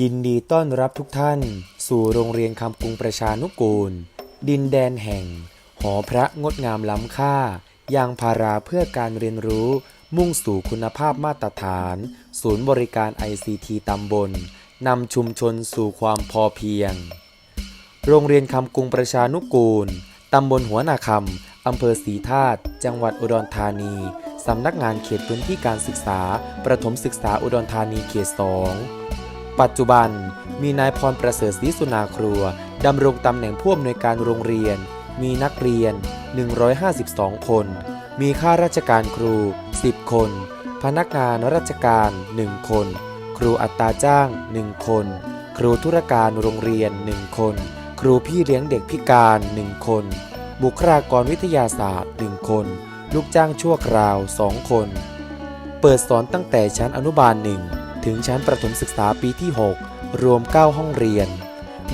ยินดีต้อนรับทุกท่าน สู่โรงเรียนคำกรุงประชานุกูล ดินแดนแห่ง หอพระงดงามล้ำค่ายางพาราเพื่อการเรียนรู้ มุ่งสู่คุณภาพมาตรฐาน ศูนย์บริการ ICT ตำบลนำชุมชนสู่ความพอเพียง โรงเรียนคำกรุงประชานุกูลตำบลหัวนาคำอำเภอศรีธาตุจังหวัดอุดรธานีสำนักงานเขตพื้นที่การศึกษา ประถมศึกษาอุดรธานีเขต2 ปัจจุบันมีนายพรประเสริฐศรีสุนาครัวดำรงตำแหน่งผู้อำนวยการโรงเรียน มีนักเรียน 152 คน มีข้าราชการครู 10 คน พนักงานราชการ 1 คน ครูอัตราจ้าง 1 คน ครูธุรการโรงเรียน 1 คน ครูพี่เลี้ยงเด็กพิการ 1 คน บุคลากรวิทยาศาสตร์ 1 คน ลูกจ้างชั่วคราว 2 คน เปิดสอนตั้งแต่ชั้นอนุบาล1 ถึงชั้นประถมศึกษาปีที่ 6 รวม 9 ห้องเรียน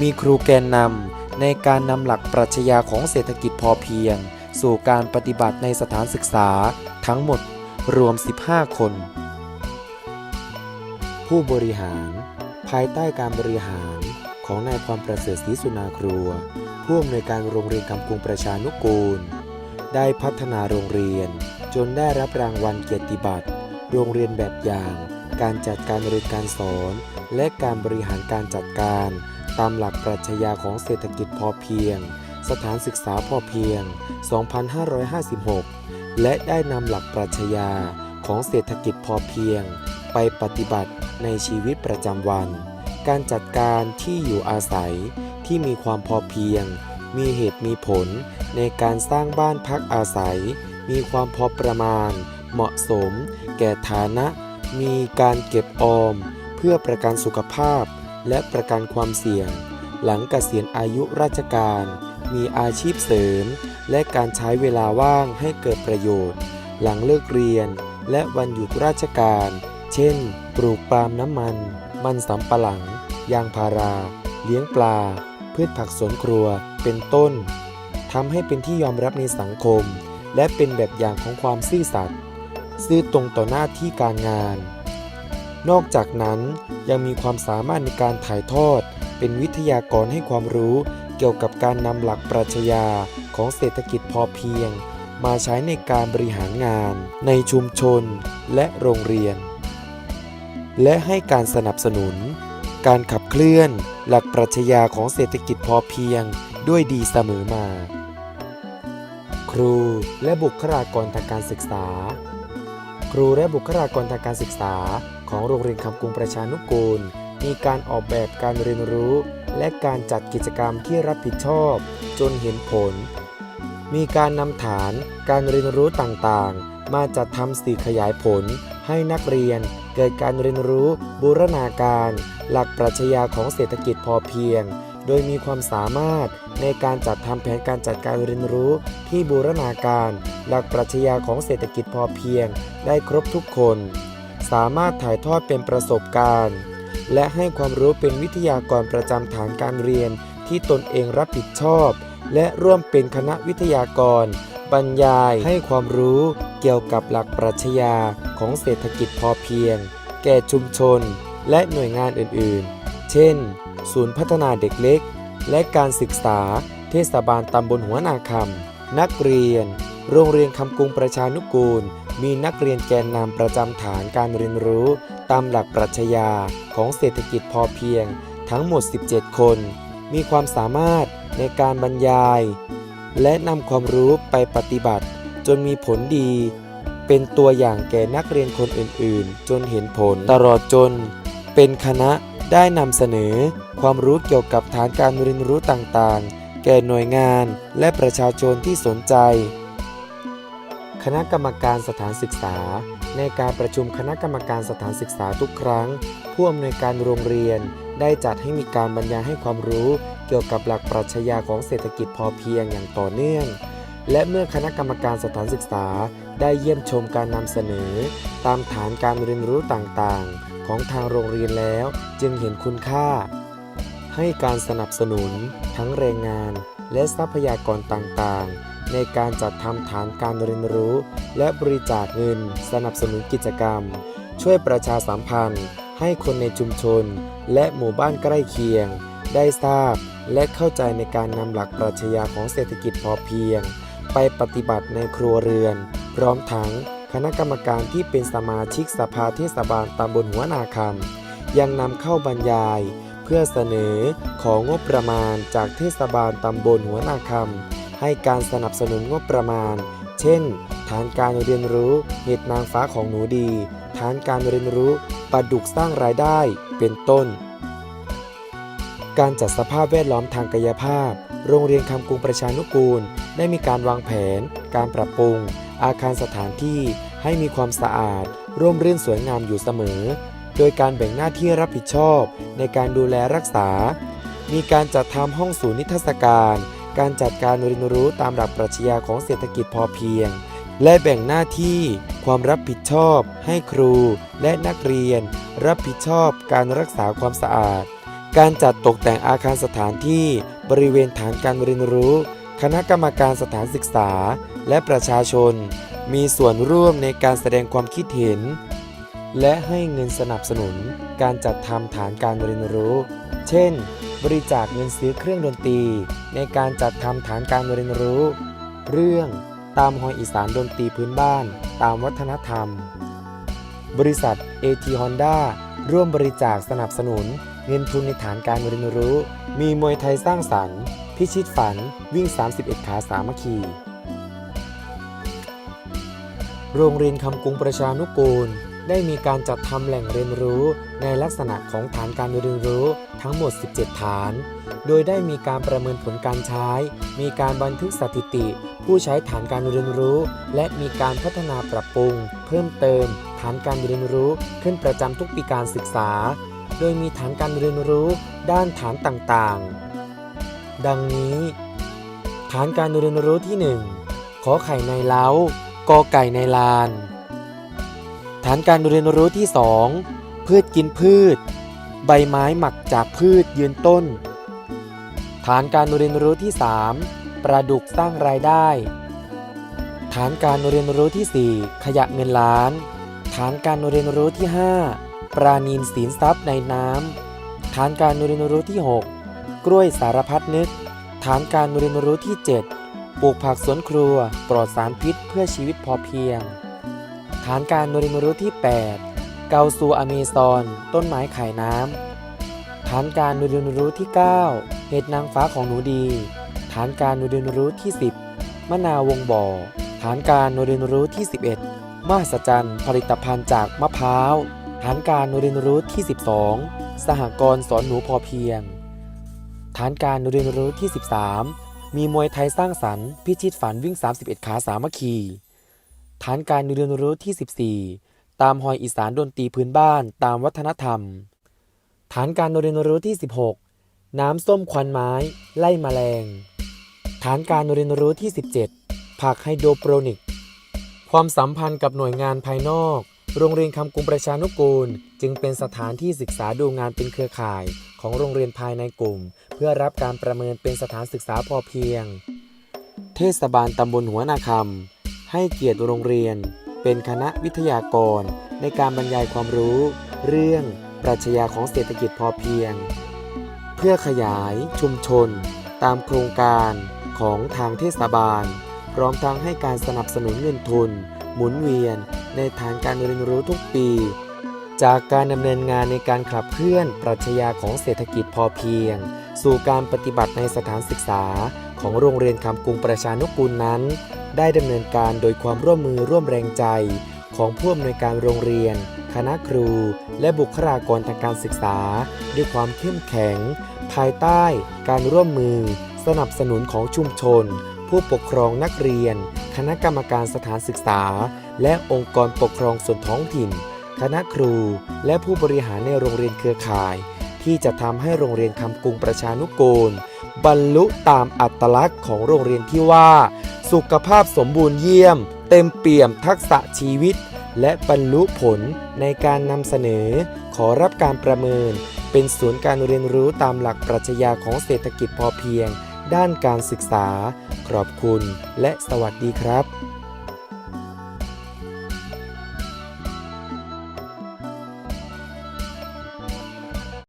มีครูแกนนำในการนำหลักปรัชญาของเศรษฐกิจพอเพียง สู่การปฏิบัติในสถานศึกษาทั้งหมดรวม 15 คน ผู้บริหาร ภายใต้การบริหารของนายความประเสริฐศรีสุนาครัว ผู้อำนวยการโรงเรียนกำกุงประชานุกูล ได้พัฒนาโรงเรียน จนได้รับรางวัลเกียรติบัตร โรงเรียนแบบอย่าง การจัดการเรียนการสอน และการบริหารการจัดการ ตามหลักปรัชญาของเศรษฐกิจพอเพียง สถานศึกษาพอเพียง 2556 และได้นำหลักปรัชญาของเศรษฐกิจพอเพียง ไปปฏิบัติในชีวิตประจำวัน การจัดการที่อยู่อาศัยที่มีความพอเพียง มีเหตุมีผลในการสร้างบ้านพักอาศัย มีความพอประมาณ เหมาะสม แก่ฐานะ มีการเก็บออม เพื่อประกันสุขภาพ และประกันความเสี่ยง หลังเกษียณอายุราชการ มีอาชีพเสริม และการใช้เวลาว่างให้เกิดประโยชน์ หลังเลิกเรียน และวันหยุดราชการ เช่น ปลูกปาล์มน้ำมัน มันสำปะหลัง ยางพารา เลี้ยงปลา พืชผักสวนครัว เป็นต้นทำให้เป็นที่ยอมรับในสังคม และเป็นแบบอย่างของความซื่อสัตย์ ซื่อตรงต่อหน้าที่การงาน นอกจากนั้นยังมีความสามารถในการถ่ายทอด เป็นวิทยากรให้ความรู้เกี่ยวกับการนำหลักปรัชญาของเศรษฐกิจพอเพียง มาใช้ในการบริหารงาน ในชุมชนและโรงเรียน และให้การสนับสนุน การขับเคลื่อนหลักปรัชญาของเศรษฐกิจพอเพียงด้วยดีเสมอมา ครูและบุคลากรทางการศึกษา ครูและบุคลากรทางการศึกษา ของโรงเรียนคำกรุงประชานุกูล มีการออกแบบการเรียนรู้ และการจัดกิจกรรมที่รับผิดชอบ จนเห็นผล มีการนำฐานการเรียนรู้ต่างๆ มาจัดทำสื่อขยายผล ให้นักเรียนเกิดการเรียนรู้บูรณาการ หลักปรัชญาของเศรษฐกิจพอเพียง โดยมีความสามารถในการจัดทำแผนการจัดการเรียนรู้ที่บูรณาการ หลักปรัชญาของเศรษฐกิจพอเพียง ได้ครบทุกคน สามารถถ่ายทอดเป็นประสบการณ์ และให้ความรู้เป็นวิทยากรประจำฐานการเรียนที่ตนเองรับผิดชอบ และร่วมเป็นคณะวิทยากร บรรยายให้ความรู้เกี่ยวกับหลักปรัชญาของเศรษฐกิจพอเพียง แก่ชุมชน และหน่วยงานอื่นๆ เช่น ศูนย์พัฒนาเด็กเล็ก และการศึกษา เทศบาลตำบลหัวนาคำนักเรียน โรงเรียนคำกรุงประชานุกูล มีนักเรียนแกนนำประจำฐานการเรียนรู้ ตามหลักปรัชญาของเศรษฐกิจพอเพียง ทั้งหมด 17 คน มีความสามารถในการบรรยาย และนำความรู้ไปปฏิบัติ จนมีผลดี เป็นตัวอย่างแก่นักเรียนคนอื่นๆ จนเห็นผลตลอดจน เป็นคณะ ได้นำเสนอ ความรู้เกี่ยวกับฐานการเรียนรู้ต่างๆ แก่หน่วยงานและประชาชนที่สนใจ คณะกรรมการสถานศึกษา ในการประชุมคณะกรรมการสถานศึกษาทุกครั้ง ผู้อำนวยการโรงเรียน ได้จัดให้มีการบรรยายให้ความรู้ เกี่ยวกับหลักปรัชญาของเศรษฐกิจพอเพียงอย่างต่อเนื่อง และเมื่อคณะกรรมการสถานศึกษา ได้เยี่ยมชมการนำเสนอ ตามฐานการเรียนรู้ต่างๆ ของทางโรงเรียนแล้วจึงเห็นคุณค่า ให้การสนับสนุน ทั้งแรงงาน และทรัพยากรต่างๆ ในการจัดทำฐานการเรียนรู้ และบริจาคเงิน สนับสนุนกิจกรรม ช่วยประชาสัมพันธ์ ให้คนในชุมชน และหมู่บ้านใกล้เคียง ได้ทราบและเข้าใจในการนำหลักปรัชญาของเศรษฐกิจพอเพียง ไปปฏิบัติในครัวเรือน พร้อมทั้งคณะกรรมการที่เป็นสมาชิกสภาเทศบาลตำบลหัวนาคำยังนำเข้าบรรยาย เพื่อเสนอของงบประมาณจากเทศบาลตำบลหัวนาคำให้การสนับสนุนงบประมาณ เช่น ฐานการเรียนรู้เห็ดนางฟ้าของหนูดี ฐานการเรียนรู้ปลาดุกสร้างรายได้เป็นต้น การจัดสภาพแวดล้อมทางกายภาพ โรงเรียนคำกรุงประชานุกูล ได้มีการวางแผน การปรับปรุง อาคารสถานที่ให้มีความสะอาด ร่มรื่นสวยงามอยู่เสมอ โดยการแบ่งหน้าที่รับผิดชอบในการดูแลรักษา มีการจัดทำห้องศูนย์นิทรรศการ การจัดการเรียนรู้ตามหลักปรัชญาของเศรษฐกิจพอเพียง และแบ่งหน้าที่ความรับผิดชอบ ให้ครูและนักเรียน รับผิดชอบการรักษาความสะอาด การจัดตกแต่งอาคารสถานที่ บริเวณฐานการเรียนรู้ คณะกรรมการสถานศึกษา และประชาชนมีส่วนร่วมในการแสดงความคิดเห็น และให้เงินสนับสนุนการจัดทำฐานการเรียนรู้ เช่น บริจาคเงินซื้อเครื่องดนตรี ในการจัดทำฐานการเรียนรู้ เรื่องตามหอยอีสานดนตรีพื้นบ้าน ตามวัฒนธรรม บริษัท AT Honda ร่วมบริจาคสนับสนุน เงินทุนในฐานการเรียนรู้ มีมวยไทยสร้างสรรค์ พิชิตฝันวิ่ง 31 ขาสามัคคี โรงเรียนคำกรุงประชานุกูล ได้มีการจัดทำแหล่งเรียนรู้ในลักษณะของฐานการเรียนรู้ทั้งหมด 17 ฐาน โดยได้มีการประเมินผลการใช้ มีการบันทึกสถิติ ผู้ใช้ฐานการเรียนรู้ และมีการพัฒนาปรับปรุง เพิ่มเติม ฐานการเรียนรู้ขึ้นประจำทุกปีการศึกษา โดยมีฐานการเรียนรู้ด้านฐานต่างๆ ดังนี้ ฐานการเรียนรู้ที่ 1 ขอไข่ในเล้า กอไก่ในลาน ฐานการเรียนรู้ที่ 2 พืชกินพืช ใบไม้หมักจากพืชยืนต้น ฐานการเรียนรู้ที่ 3ปลาดุกสร้างรายได้ ฐานการเรียนรู้ที่ 4 ขยะเงินล้าน ฐานการเรียนรู้ที่ 5 ปราณีนศีลทรัพย์ในน้ำฐานการเรียนรู้ที่ 6 กล้วยสารพัดนึก ฐานการเรียนรู้ที่ 7 ลูกผักสวนครัวปลอดสารพิษเพื่อชีวิตพอเพียง ฐานการเรียนรู้ที่ 8 เกาซูอเมซอน ต้นไม้ไข่น้ำ ฐานการเรียนรู้ที่ 9 เห็ดนางฟ้าของหนูดี ฐานการเรียนรู้ที่ 10 มะนาววงบ่อ ฐานการเรียนรู้ที่ 11 มหัศจรรย์ผลิตภัณฑ์จากมะพร้าว ฐานการเรียนรู้ที่ 12 สหกรณ์สอนหนูพอเพียง ฐานการเรียนรู้ที่ 13 มีมวยไทยสร้างสรรค์พิชิตฝันวิ่ง 31 ขาสามัคคี ฐานการเรียนรู้ที่ 14 ตามหอยอีสานดนตรีพื้นบ้านตามวัฒนธรรม ฐานการเรียนรู้ที่ 16 น้ำส้มควันไม้ ไล่แมลง ฐานการเรียนรู้ที่ 17 ผักไฮโดรโปรนิก ความสัมพันธ์กับหน่วยงานภายนอก โรงเรียนคำกรุงประชานุกูล จึงเป็นสถานที่ศึกษาดูงานเป็นเครือข่าย ของโรงเรียนภายในกลุ่ม เพื่อรับการประเมินเป็นสถานศึกษาพอเพียง เทศบาลตำบลหัวนาคำให้เกียรติโรงเรียน เป็นคณะวิทยากร ในการบรรยายความรู้ เรื่องปรัชญาของเศรษฐกิจพอเพียง เพื่อขยายชุมชน ตามโครงการของทางเทศบาล พร้อมทั้งให้การสนับสนุนเงินทุน หมุนเวียนในฐานการเรียนรู้ทุกปี จากการดำเนินงานในการขับเคลื่อนปรัชญาของเศรษฐกิจพอเพียง สู่การปฏิบัติในสถานศึกษา ของโรงเรียนคำกรุงประชานุกูลนั้น ได้ดำเนินการโดยความร่วมมือร่วมแรงใจ ของผู้อำนวยการโรงเรียน คณะครู และบุคลากรทางการศึกษา ด้วยความเข้มแข็ง ภายใต้ การร่วมมือ สนับสนุนของชุมชน ผู้ปกครองนักเรียน คณะกรรมการสถานศึกษา และองค์กรปกครองส่วนท้องถิ่น คณะครู และผู้บริหารในโรงเรียนเครือข่าย ที่จะทำให้โรงเรียนคำกรุงประชานุกูล บรรลุตามอัตลักษณ์ของโรงเรียนที่ว่า สุขภาพสมบูรณ์เยี่ยม เต็มเปี่ยมทักษะชีวิต และบรรลุผลในการนำเสนอ ขอรับการประเมิน เป็นศูนย์การเรียนรู้ตามหลักปรัชญาของเศรษฐกิจพอเพียง ด้านการศึกษา ขอบคุณและสวัสดีครับ